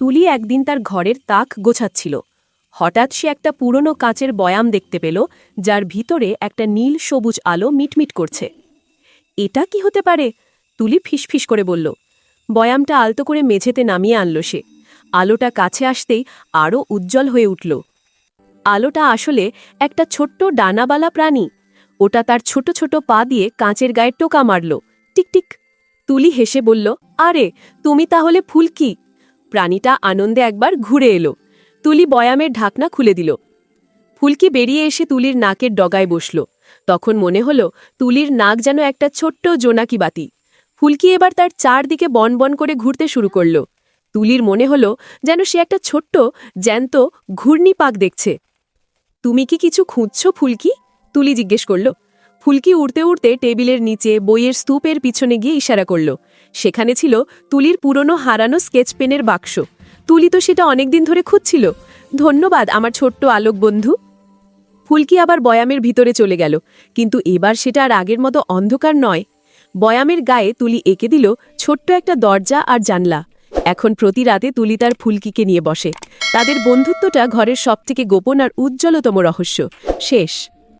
তুলি একদিন তার ঘরের তাক গোছাচ্ছিল। হঠাৎ সে একটা পুরনো কাঁচের বয়াম দেখতে পেল, যার ভিতরে একটা নীল সবুজ আলো মিটমিট করছে। এটা কি হতে পারে? তুলি ফিসফিস করে বলল। বয়ামটা আলতো করে মেঝেতে নামিয়ে আনল সে। আলোটা কাছে আসতেই আরও উজ্জ্বল হয়ে উঠল। আলোটা আসলে একটা ছোট্ট ডানাবালা প্রাণী। ওটা তার ছোট ছোট পা দিয়ে কাঁচের গায়ে টোকা মারল। টিকটিক তুলি হেসে বলল, আরে, তুমি তাহলে ফুলকি প্রাণীটা আনন্দে একবার ঘুরে এলো। তুলি বয়ামের ঢাকনা খুলে দিল। ফুলকি বেরিয়ে এসে তুলির নাকের ডগায় বসল। তখন মনে হলো, তুলির নাক যেন একটা ছোট্ট জোনাকি বাতি। ফুলকি এবার তার চারদিকে বন বন করে ঘুরতে শুরু করল। তুলির মনে হলো যেন সে একটা ছোট্ট, জ্যান্ত ঘূর্ণি পাক দেখছে। তুমি কি কিছু খুঁজছ ফুলকি? তুলি জিজ্ঞেস করল। ফুলকি উড়তে উড়তে টেবিলের নিচে বইয়ের স্তূপের পিছনে গিয়ে ইশারা করল। সেখানে ছিল তুলির পুরনো হারানো স্কেচ পেনের বাক্স। তুলি তো সেটা অনেকদিন ধরে খুঁজছিল। ধন্যবাদ আমার ছোট্ট আলোক বন্ধু। ফুলকি আবার বয়ামের ভিতরে চলে গেল, কিন্তু এবার সেটা আর আগের মতো অন্ধকার নয়। বয়ামের গায়ে তুলি এঁকে দিল ছোট্ট একটা দরজা আর জানলা। এখন প্রতি রাতে তুলি তার ফুলকিকে নিয়ে বসে। তাদের বন্ধুত্বটা ঘরের সবথেকে গোপন আর উজ্জ্বলতম রহস্য। শেষ।